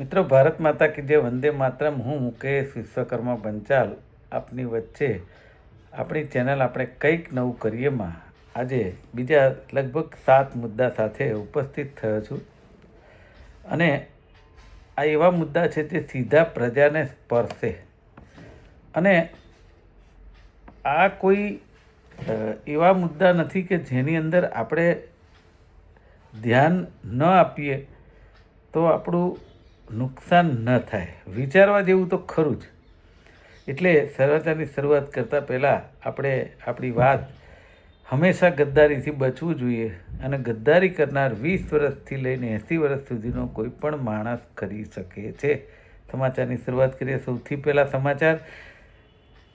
મિત્રો, ભારત માતા કી જે વંદે માતરમ. હું મુકેશ વિશ્વકર્મા બંચાલ આપની વચ્ચે આપણી ચેનલ આપણે કંઈક નવું કરીએમાં આજે બીજા લગભગ સાત મુદ્દા સાથે ઉપસ્થિત થયો છું. અને આ એવા મુદ્દા છે જે સીધા પ્રજાને સ્પર્શે. અને આ કોઈ એવા મુદ્દા નથી કે જેની અંદર આપણે ધ્યાન ન આપીએ, તો આપણું નુકસાન ન થાય. વિચારવા જેવું તો ખરું જ. એટલે સરળતાની શરૂઆત કરતાં પહેલાં આપણે આપણી વાત હંમેશા ગદ્દારીથી બચવું જોઈએ અને ગદ્દારી કરનાર વીસ વર્ષથી લઈને એંસી વર્ષ સુધીનો કોઈ પણ માણસ કરી શકે છે. સમાચારની શરૂઆત કરીએ. સૌથી પહેલાં સમાચાર.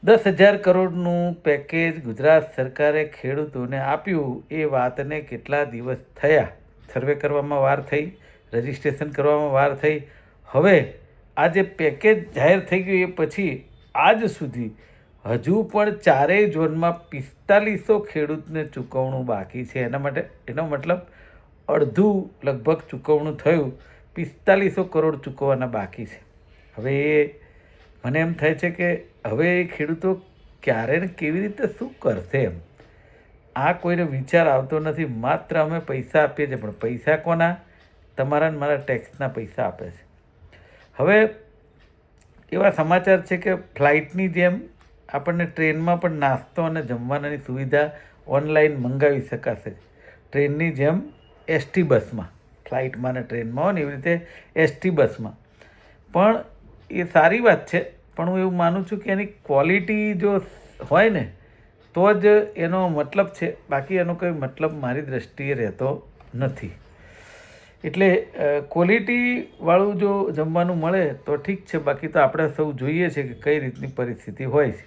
દસ હજાર કરોડનું પેકેજ ગુજરાત સરકારે ખેડૂતોને આપ્યું. એ વાતને કેટલા દિવસ થયા? સર્વે કરવામાં વાર થઈ. રજિસ્ટ્રેશન કરવામાં વાર થઈ. હવે આ જે પેકેજ જાહેર થઈ ગયું એ પછી આજ સુધી હજુ પણ ચારેય ઝોનમાં પિસ્તાલીસો ખેડૂતને ચૂકવણું બાકી છે. એના માટે એનો મતલબ અડધું લગભગ ચૂકવણું થયું, પિસ્તાલીસો કરોડ ચૂકવવાના બાકી છે. હવે એ મને એમ થાય છે કે હવે એ ખેડૂતો ક્યારે ને કેવી રીતે શું કરશે એમ? આ કોઈને વિચાર આવતો નથી. માત્ર અમે પૈસા આપીએ છીએ, પણ પૈસા કોના? તમારા મારા ટેક્સના પૈસા આપે છે. હવે એવા સમાચાર છે કે ફ્લાઇટની જેમ આપણને ટ્રેનમાં પણ નાસ્તો અને જમવાની સુવિધા ઓનલાઈન મંગાવી શકાશે. ટ્રેનની જેમ એસટી બસમાં, ફ્લાઇટમાં અને ટ્રેનમાં હોય ને એવી રીતે એસટી બસમાં. પણ એ સારી વાત છે, પણ હું એવું માનું છું કે એની ક્વોલિટી જો હોય ને, તો જ એનો મતલબ છે. બાકી એનો કોઈ મતલબ મારી દ્રષ્ટિએ રહેતો નથી. એટલે ક્વોલિટીવાળું જો જમવાનું મળે, તો ઠીક છે. બાકી તો આપણે સૌ જોઈએ છે કે કઈ રીતની પરિસ્થિતિ હોય છે.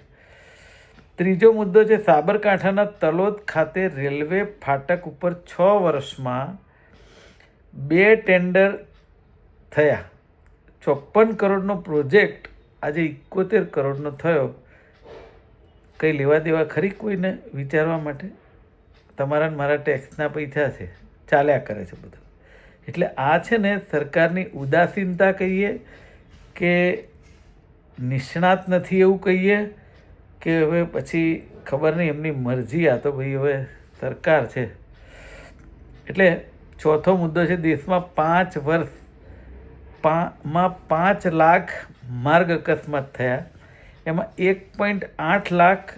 ત્રીજો મુદ્દો છે, સાબરકાંઠાના તલોદ ખાતે રેલવે ફાટક ઉપર છ વર્ષમાં બે ટેન્ડર થયા. ચોપન કરોડનો પ્રોજેક્ટ આજે ઇકોતેર કરોડનો થયો. કંઈ લેવા દેવા ખરી કોઈને વિચારવા માટે? તમારા મારા ટેક્સના પૈસા છે. ચાલ્યા કરે છે બધું. એટલે આ છે ને સરકારની ઉદાસીનતા કહીએ કે નિષ્ણાત નથી એવું કહીએ કે હવે પછી ખબર નહીં, એમની મરજી આ તો ભાઈ હવે સરકાર છે. એટલે ચોથો મુદ્દો છે, દેશમાં પાંચ વર્ષમાં પાંચ લાખ માર્ગ અકસ્માત થયા. એમાં એક પોઈન્ટ આઠ લાખ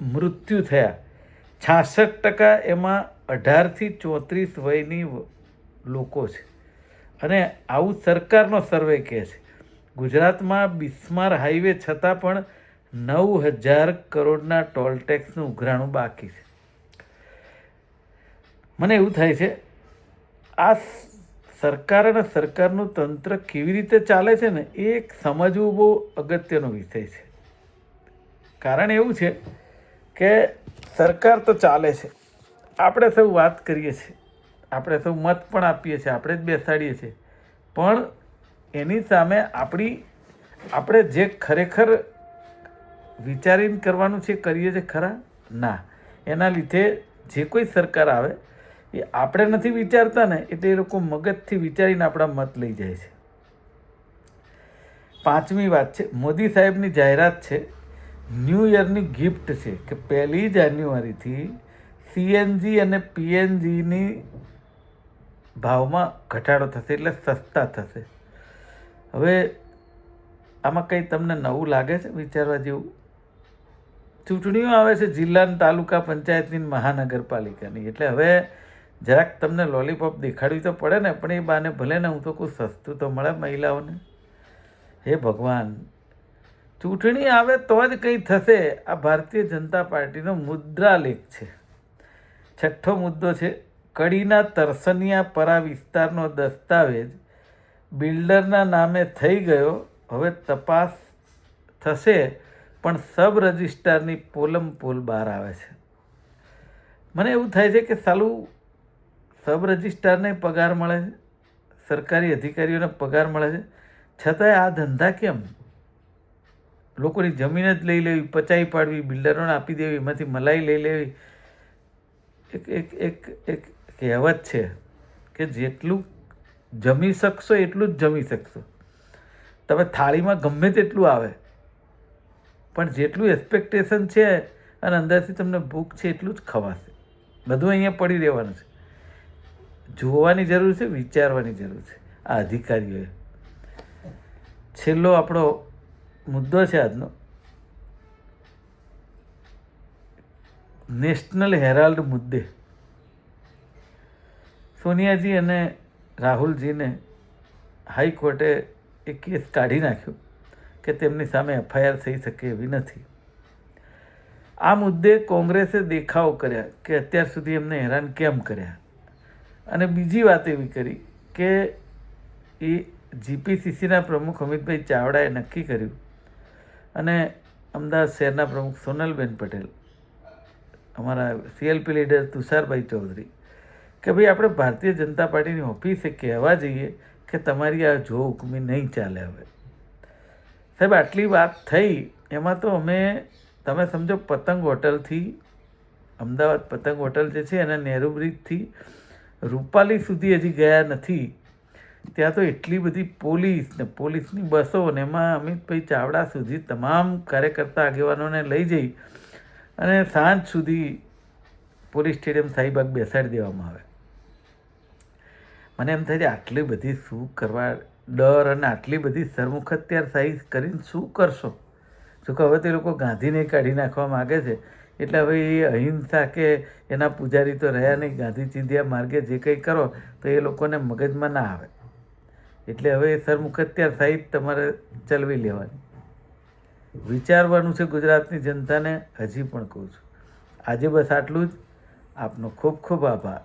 મૃત્યુ થયા. છાસઠ ટકા એમાં અઢારથી ચોત્રીસ વયની લોકો છે. અને આવું સરકારનો સર્વે કહે છે. ગુજરાતમાં બિસ્માર હાઈવે છતાં પણ નવ હજાર કરોડના ટોલ ટેક્સનું ઉઘરાણું બાકી છે. મને એવું થાય છે, આ સરકાર અને સરકારનું તંત્ર કેવી રીતે ચાલે છે ને, એ એક સમજવું બહુ અગત્યનો વિષય છે. કારણ એવું છે કે સરકાર તો ચાલે છે. આપણે સૌ વાત કરીએ છીએ. આપણે સૌ મત પણ આપીએ છીએ. આપણે જ બેસાડીએ છીએ. પણ એની સામે આપણી, આપણે જે ખરેખર વિચારીને કરવાનું છે, કરીએ છીએ ખરા? ના. એના લીધે જે કોઈ સરકાર આવે, એ આપણે નથી વિચારતા ને, એટલે એ લોકો મગજથી વિચારીને આપણા મત લઈ જાય છે. પાંચમી વાત છે, મોદી સાહેબની જાહેરાત છે, ન્યૂ યરની ગિફ્ટ છે, કે પહેલી જાન્યુઆરીથી સીએનજી અને પીએનજીની ભાવમાં ઘટાડો થશે એટલે સસ્તા થશે. હવે આમાં કંઈ તમને નવું લાગે છે? વિચારવા જેવું? ચૂંટણીઓ આવે છે જિલ્લાની તાલુકા પંચાયતની મહાનગરપાલિકાની. એટલે હવે જરાક તમને લોલીપોપ દેખાડવી તો પડે ને, પણ એ બાને ભલે ને હું તો કોઈ સસ્તું તો મળે મહિલાઓને? હે ભગવાન! ચૂંટણી આવે તો જ કંઈ થશે. આ ભારતીય જનતા પાર્ટીનો મુદ્રાલેખ છે. છઠ્ઠો મુદ્દો છે, કડીના તરસનિયા પરા વિસ્તારનો દસ્તાવેજ. બિલ્ડરના નામે થઈ ગયો. હવે તપાસ થશે, પણ સબ રજિસ્ટ્રારની પોલમ પોલ બહાર આવે છે. મને એવું થાય છે કે સાલું સબ રજિસ્ટ્રારને પગાર મળે છે, સરકારી અધિકારીઓને પગાર મળે છે. છતાંય આ ધંધા કેમ? લોકોની જમીન જ લઈ લેવી પચાવી પાડવી, બિલ્ડરોને આપી દેવી, એમાંથી મલાઈ લઈ લેવી. એક એક એક એક કહેવત છે કે જેટલું જમી શકશો, એટલું જ જમી શકશો. તમે થાળીમાં ગમે તેટલું આવે, પણ જેટલું એક્સપેક્ટેશન છે અને અંદરથી તમને ભૂખ છે, એટલું જ ખવાશે. બધું અહીંયા પડી રહેવાનું છે. જોવાની જરૂર છે, વિચારવાની જરૂર છે. આ અધિકારીઓએ. છેલ્લો આપણો મુદ્દો છે આજનો. નેશનલ હેરાલ્ડ મુદ્દે. સોનિયાજી અને રાહુલજીને હાઈકોર્ટે એ કેસ કાઢી નાખ્યો કે તેમની સામે એફઆઈઆર થઈ શકે એવી નથી. આ મુદ્દે કોંગ્રેસે દેખાવો કર્યા કે અત્યાર સુધી એમને હેરાન કેમ કર્યા? અને બીજી વાત એવી કરી કે એ જીપીસીસીના પ્રમુખ અમિતભાઈ ચાવડાએ નક્કી કર્યું અને અમદાવાદ શહેરના પ્રમુખ સોનલબેન પટેલ અમારા સીએલપી લીડર તુષારભાઈ ચૌધરી, કે ભાઈ આપણે ભારતીય જનતા પાર્ટીની ઓફિસે કહેવા જઈએ કે તમારી આ જો હુકમી નહીં ચાલે હવે. સાહેબ, આટલી વાત થઈ, એમાં તો અમે, તમે સમજો પતંગ હોટલથી, અમદાવાદ પતંગ હોટલ જે છે એના નહેરુ બ્રિજથી રૂપાલી સુધી હજી ગયા નથી. ત્યાં તો એટલી બધી પોલીસ ને પોલીસની બસો ને એમાં અમિતભાઈ ચાવડા સુધી તમામ કાર્યકર્તા આગેવાનોને લઈ જઈ અને સાંજ સુધી પોલીસ સ્ટેડિયમ શાહીબાગ બેસાડી દેવામાં આવે. મને એમ થાય છે, આટલી બધી શું કરવા, ડર અને આટલી બધી સરમુખ અત્યાર શાહી કરીને શું કરશો? શું કે હવે તે લોકો ગાંધીને કાઢી નાખવા માગે છે? એટલે હવે એ અહિંસા કે એના પૂજારી તો રહ્યા નહીં, ગાંધી ચિંધ્યા માર્ગે જે કંઈ કરો, તો એ લોકોને મગજમાં ના આવે. એટલે હવે સરમુખ અત્યાર શાહી તમારે ચલવી લેવાની. વિચારવાનું છે ગુજરાતની જનતાને હજી પણ કહું છું. આજે બસ આટલું જ. આપનો ખૂબ ખૂબ આભાર.